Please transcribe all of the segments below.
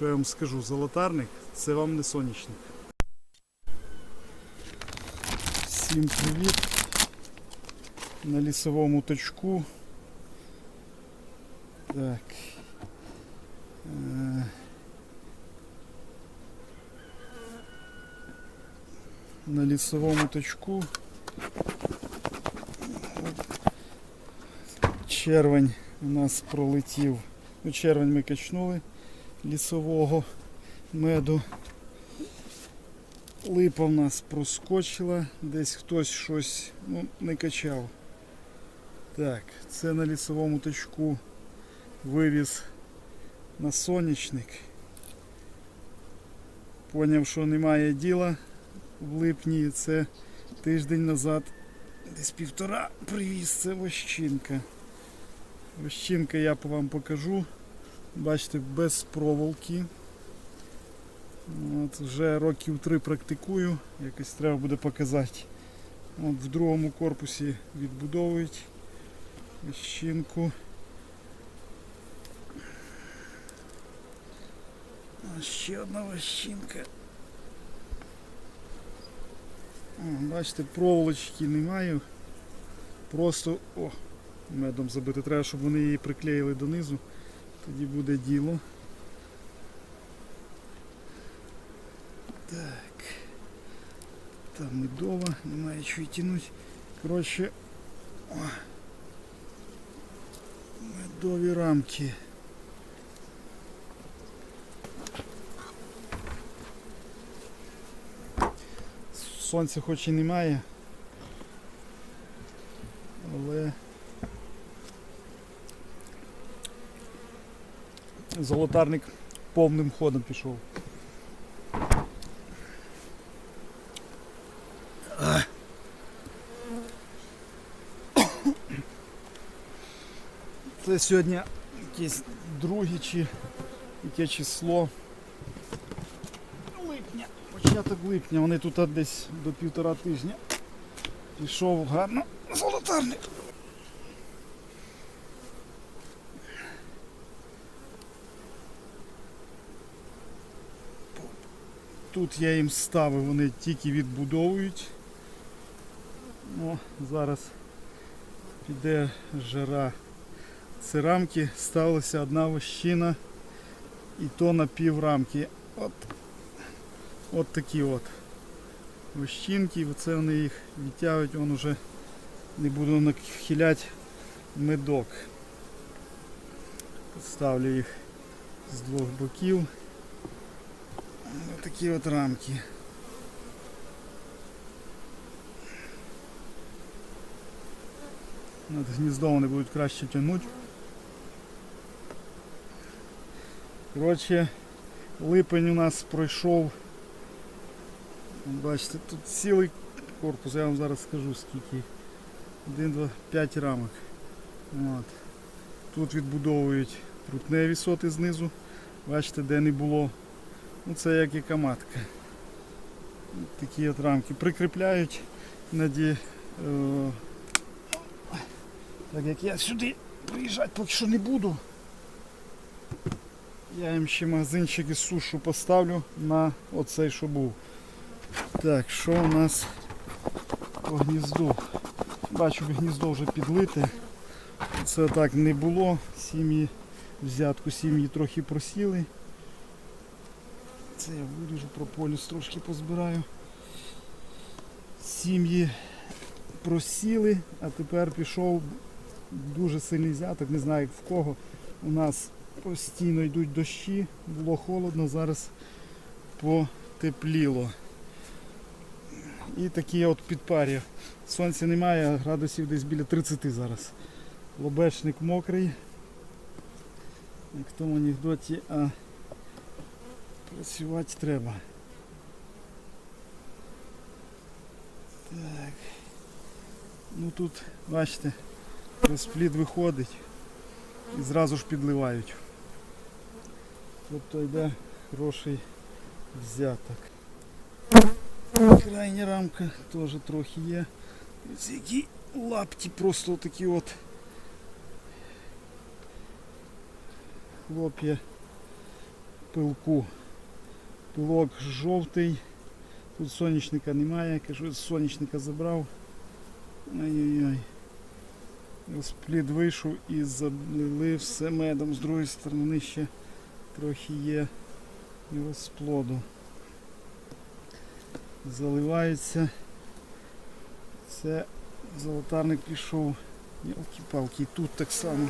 Що я вам скажу, золотарник це вам не сонячник. Всім привіт. На лісовому точку. Так. Е, На лісовому точку. Червень у нас пролетів. Ну, червень ми качнули лісового меду. Липа в нас проскочила, десь хтось щось ну, не качав. Так, це на лісовому точку вивіз на сонячник. Поняв, що немає діла в липні. Це тиждень назад, десь півтора привіз це вощинка. Вощинка я вам покажу. Бачите, без проволоки. От, вже років три практикую, якось треба буде показати. От, в другому корпусі відбудовують вощинку. А ще одна вощинка. Бачите, проволочки немає. Просто о, медом забити. Треба, щоб вони її приклеїли донизу. Тоді буде діло. Так. Там медова, немає й тянуть. Коротше. О. Медові рамки. Сонця хоч і немає. Але золотарник повним ходом пішов. Це сьогодні якесь друге чи яке число липня, початок липня, вони тут десь до півтора тижня. Пішов гарно золотарник. Тут я їм ставив, вони тільки відбудовують. О, зараз піде жара. Це рамки ставилася одна вощина і то на пів рамки. От, от такі от вощинки, оце вони їх відтягують, он уже не буду нахиляти медок. Ставлю їх з двох боків. Ось такі от рамки. Над гніздом вони будуть краще тягнути. Коротше, липень у нас пройшов. Бачите, тут цілий корпус, я вам зараз скажу скільки. 1, 2, 5 рамок. От. Тут відбудовують прутневі соти знизу. Бачите, де не було. Ну це як яка матка. Такі от рамки. Прикріпляють наді. Е, так як я сюди приїжджати поки що не буду. Я їм ще магазинчик із сушу поставлю на оцей, що був. Так, що у нас по гнізду? Бачу, гніздо вже підлите. Це так не було. Сім'ї, взятку сім'ї трохи просіли. Це я виріжу, прополіс трошки позбираю. Сім'ї просіли, а тепер пішов дуже сильний взяток, не знаю в кого. У нас постійно йдуть дощі, було холодно, зараз потепліло. І такі от підпар'я. Сонця немає, градусів десь біля 30 зараз. Лобешник мокрий. Як в тому анекдоті, а працювати треба. Так. Ну тут, бачите, розплід виходить і зразу ж підливають. Тобто йде хороший взяток. Крайня рамка теж трохи є. Ось які лапті просто такі от хлоп'я. пилку. Пилок жовтий. Тут соняшника немає, кажу, з соняшника забрав. Ай-яй-яй. Розплід вийшов і залили все медом. З другої сторони ще трохи є розплоду. Заливається. Це золотарник пішов. Ялки-палки, і тут так само.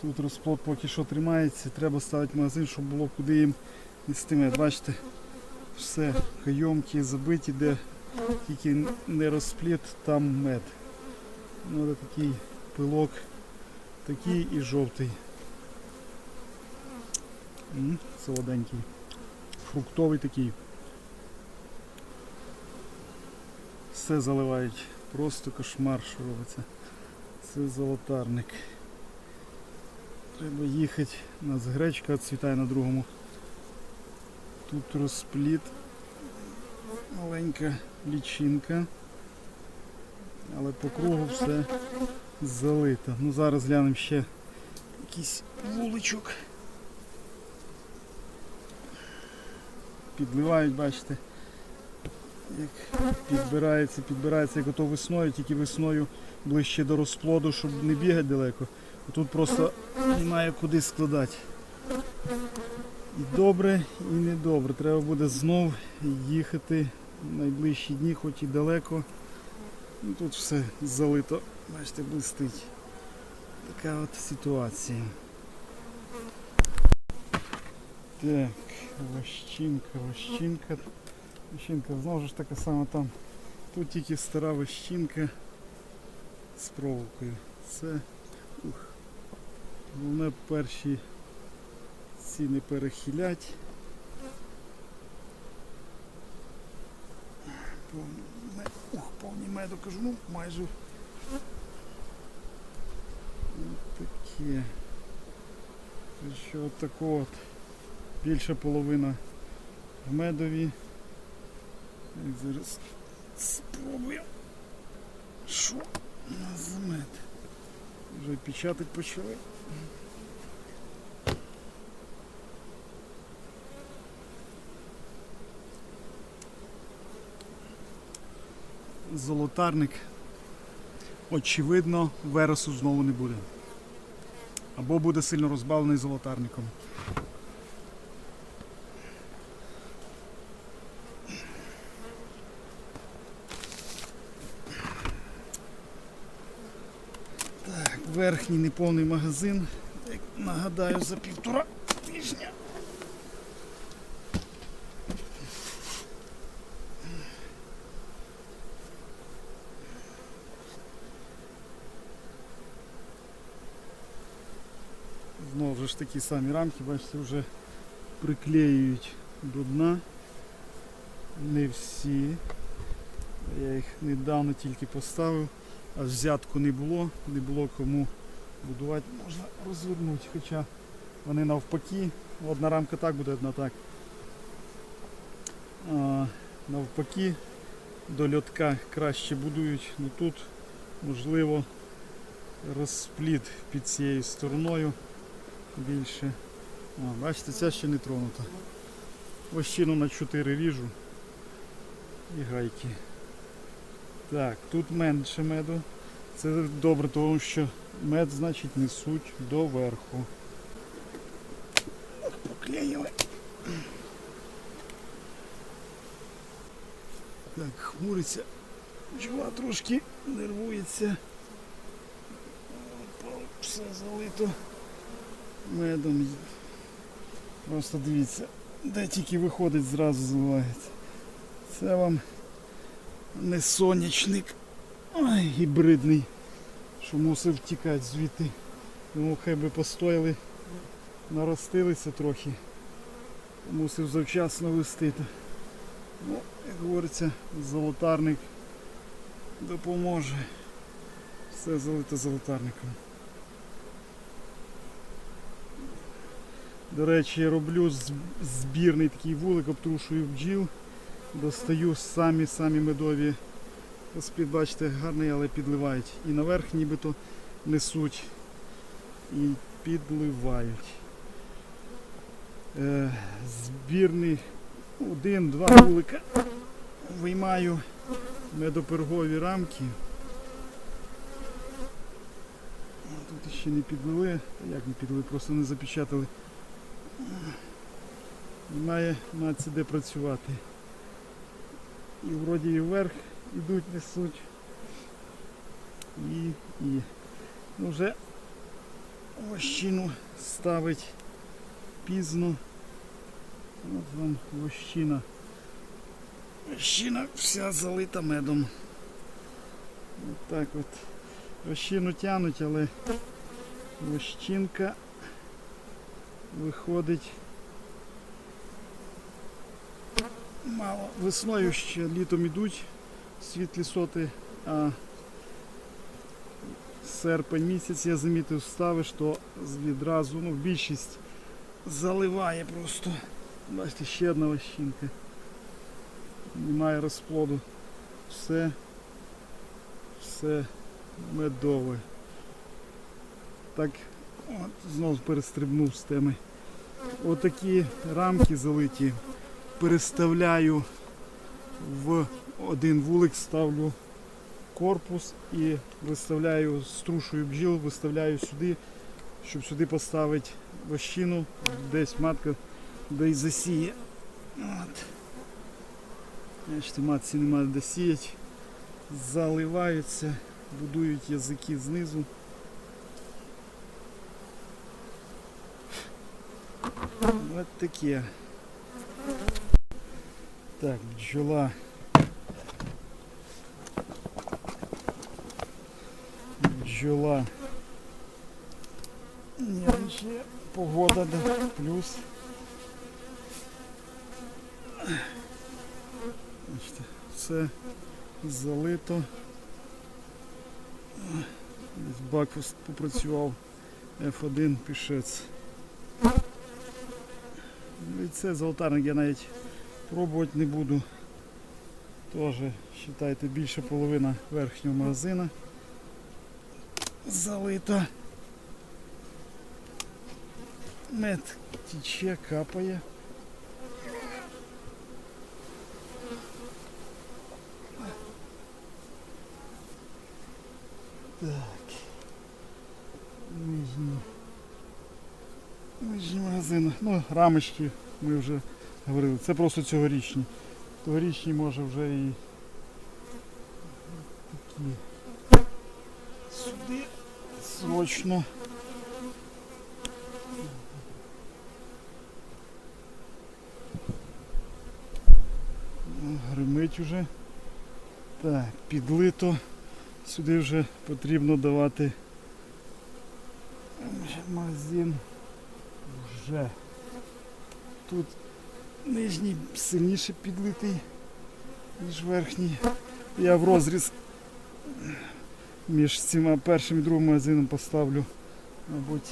Тут розплод поки що тримається, треба ставити магазин, щоб було куди їм нести. Бачите, все, кайомки забиті, де тільки не розплід, там мед. Ну, такий пилок, такий і жовтий. Солоденький. Фруктовий такий. Все заливають. Просто кошмар, що робиться. Це золотарник. Треба їхати. У нас гречка відцвітає на другому. Тут розпліт. Маленька лічинка. Але по кругу все залито. Ну зараз глянемо ще якийсь вуличок. Підливають, бачите, як підбирається, підбирається, як ото весною, тільки весною ближче до розплоду, щоб не бігати далеко. Тут просто немає куди складати. І добре, і не добре. Треба буде знов їхати в найближчі дні, хоч і далеко. Ну, тут все залито, бачите, блистить. Така от ситуація. Так, вощинка, вощинка. Вощинка знову ж така сама там. Тут тільки стара вощинка з проволокою. Це ух. Головне перші ці не перехилять. Ух, повні меду кажу, ну майже. Ось таке. Що от тако от. Більша половина в медові. Так, зараз спробую. Що нас? Вже печатати почали. Золотарник. Очевидно, вересу знову не буде. Або буде сильно розбавлений золотарником. Верхній неповний магазин. Як нагадаю, за півтора тижня. Знову ж такі самі рамки, бачите, вже приклеюють до дна. Не всі. Я їх недавно тільки поставив, а взятку не було, не було кому будувати. Можна розвернути, хоча вони навпаки. Одна рамка так буде, одна так. А, навпаки, до льотка краще будують, але тут можливо розпліт під цією стороною більше. О, бачите, ця ще не тронута. Ощину на 4 ріжу і гайки. Так, тут менше меду. Це добре, тому що мед, значить, несуть до верху. Поклеїли. Так, хмуриться. Чувак трошки нервується. Все залито медом. Просто дивіться, де тільки виходить, зразу заливається. Це вам не сонячник, ой, гібридний, що мусив втікати звідти. Тому хай би постояли, наростилися трохи. Мусив завчасно вистити. Ну, як говориться, золотарник допоможе. Все залито золотарником. До речі, я роблю збірний такий вулик, обтрушую бджіл достаю самі самі медові. Розплід, бачите, гарний, але підливають. І наверх нібито несуть і підливають. Е, збірний один-два вулика виймаю медопергові рамки. Тут ще не підлили, як не підлили, просто не запечатали. Немає наці де працювати. І вроді і вверх ідуть, несуть. І, і. Ну вже вощину ставить пізно. От вам вощина. Вощина вся залита медом. От так от. Вощину тянуть, але вощинка виходить мало. Весною ще літом ідуть світлі соти, а серпень місяць я замітив ставиш, то відразу ну, більшість заливає просто. Бачите, ще одна вощинка. Немає розплоду. Все, все медове. Так, от, знову перестрибнув з теми. Отакі рамки залиті. Переставляю в один вулик, ставлю корпус і виставляю, струшую бджіл, виставляю сюди, щоб сюди поставити вощину, десь матка де й засіє. От. Бачите, матці немає де сіяти. Заливаються, будують язики знизу. От таке. Так, бджола. Бджола. Нервничає. Погода, да, плюс. Бачите, все залито. Бак попрацював F1 пішець. Ну це золотарник я навіть пробувати не буду. Теж, вважайте, більше половина верхнього магазина залита. Мед тече, капає. Так. Нижній. Нижній магазин. Ну, рамочки ми вже говорили. Це просто цьогорічні. Тогорічні може вже і такі. Сюди срочно. Гримить уже. Так, підлито. Сюди вже потрібно давати магазин вже. Тут нижній сильніше підлитий, ніж верхній. Я в розріз між цими першим і другим магазином поставлю, мабуть.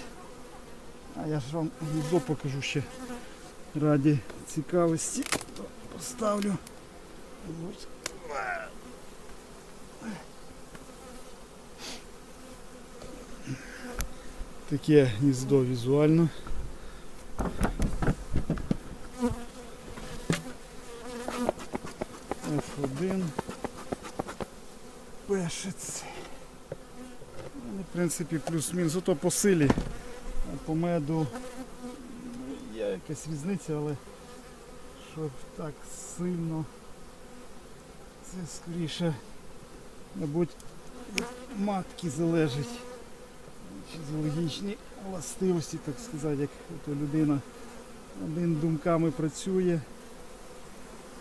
А я ж вам гніздо покажу ще раді цікавості. Поставлю. Таке гніздо візуально. F1. Пешець. В принципі, плюс-мінус. Зато по силі, по меду ну, є якась різниця, але щоб так сильно це скоріше, мабуть, від матки залежить. Фізіологічні властивості, так сказати, як ото людина один думками працює,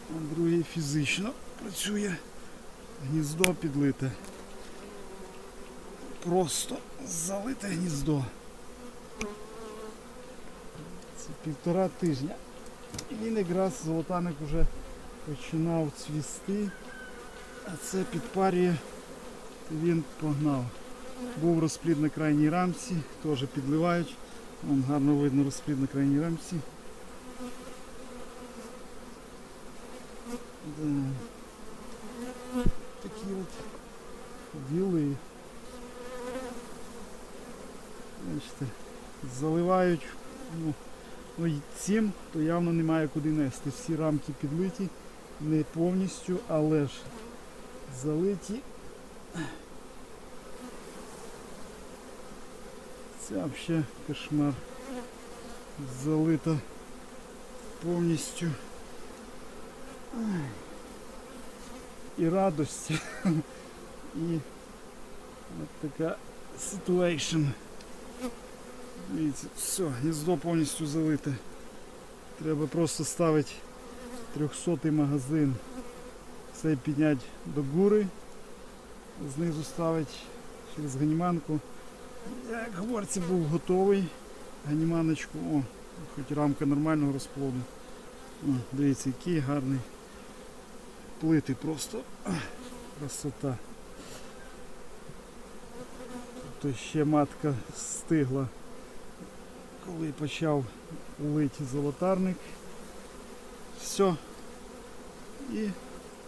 а другий фізично працює. Гніздо підлите. Просто залите гніздо. Це півтора тижня. І він якраз золотаник вже починав цвісти, а це підпарює, він погнав. Був розплід на крайній рамці, теж підливають. Вон гарно видно розплід на крайній рамці. Да. Такі от діли. Бачите, заливають. Ну, ну цим то явно немає куди нести. Всі рамки підлиті, не повністю, але ж залиті. Це взагалі кошмар. Залита повністю. Ай. І радость. І от така ситуація. Дивіться, все, гніздо повністю залите. Треба просто ставити 300 магазин. Це підняти до гури, знизу ставити через ганіманку. Як говориться, був готовий. Ганіманочку, о, хоч рамка нормального розплоду. О, дивіться, який гарний. Плити просто красота. Тобто ще матка стигла, коли почав лити золотарник. Все. І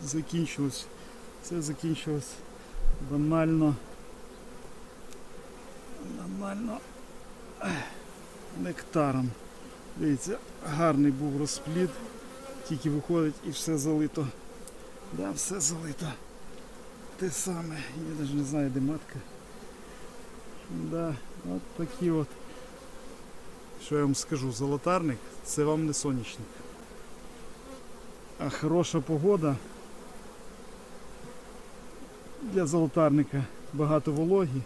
закінчилось. Це закінчилось банально. Банально нектаром. Дивіться, гарний був розплід, тільки виходить і все залито. Да, все залито. Те саме. Я навіть не знаю, де матка. Да, от такі от. Що я вам скажу, золотарник це вам не сонячник. А хороша погода для золотарника багато вологі.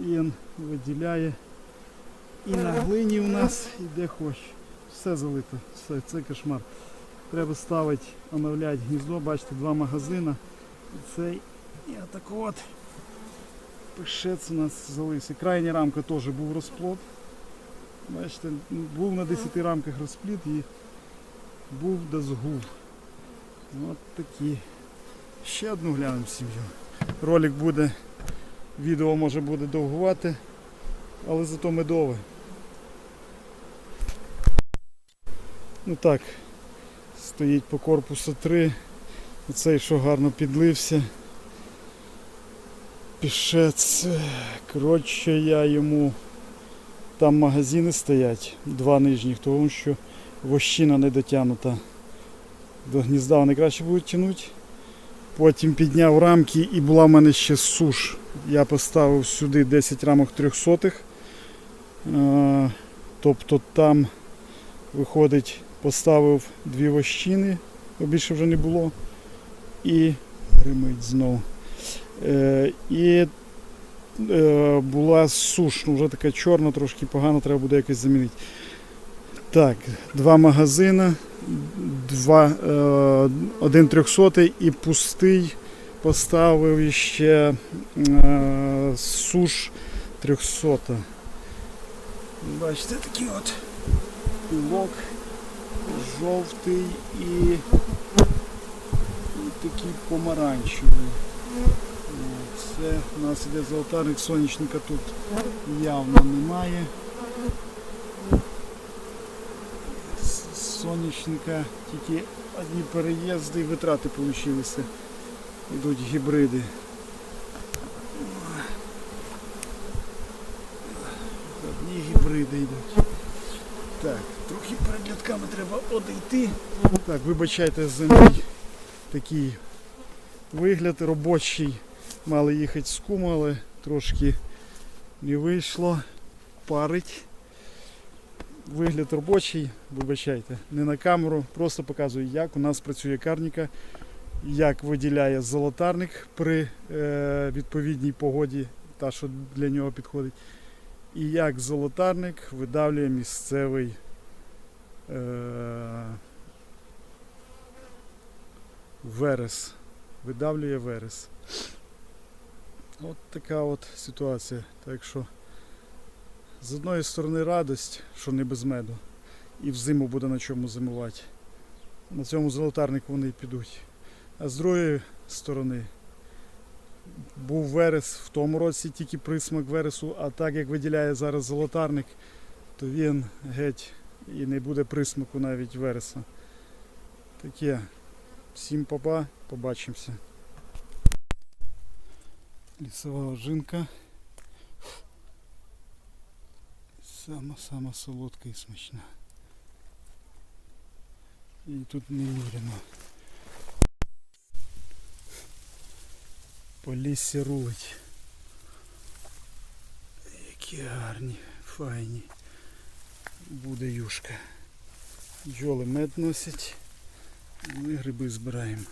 І він виділяє. І на глині у нас іде хоч. Все залито, все, це кошмар. Треба ставити, оновляти гніздо, бачите, два магазини. І цей і отак от пишець у нас залився. Крайня рамка теж був розплод. Бачите, був на 10 рамках розплід і був до згуб. От такі. Ще одну глянемо сім'ю. Ролик буде, відео може буде довгувати, але зато медове. Ну так, стоїть по корпусу 3. Оцей, що гарно підлився. Пішець. Коротше, я йому там магазини стоять, два нижніх, тому що вощина не дотягнута. До гнізда вони краще будуть тягнути. Потім підняв рамки і була в мене ще суш. Я поставив сюди 10 рамок 300 Е, Тобто там виходить, поставив дві вощини, бо більше вже не було. І гримить знову. Е, І е, була суш, ну вже така чорна, трошки погано, треба буде якось замінити. Так, два магазини, два, е, один трьохсотий і пустий поставив ще е, суш трьохсота. Бачите, такий от пілок жовтий і, такий помаранчевий. Це у нас іде золотарник, сонячника тут явно немає. Сонячника тільки одні переїзди і витрати вийшли. Йдуть гібриди. Одні гібриди йдуть. Так, трохи перед рядками треба одійти. Так, вибачайте за мій такий вигляд робочий. Мали їхати з куму, але трошки не вийшло. Парить. Вигляд робочий, вибачайте, не на камеру, просто показую, як у нас працює карніка, як виділяє золотарник при е, відповідній погоді, та що для нього підходить, і як золотарник видавлює місцевий верес. Видавлює верес. От така от ситуація. Так що з одної сторони радость, що не без меду, і взиму буде на чому зимувати. На цьому золотарнику вони й підуть. А з другої сторони був верес в тому році тільки присмак вересу, а так як виділяє зараз золотарник, то він геть і не буде присмаку навіть вереса. Таке. Всім папа, побачимося. Лісова ожинка. Сама-сама солодка і смачна. І тут неміряно. По лісі рулить. Які гарні, файні. Буде юшка. Бджоли мед носять. Ми гриби збираємо.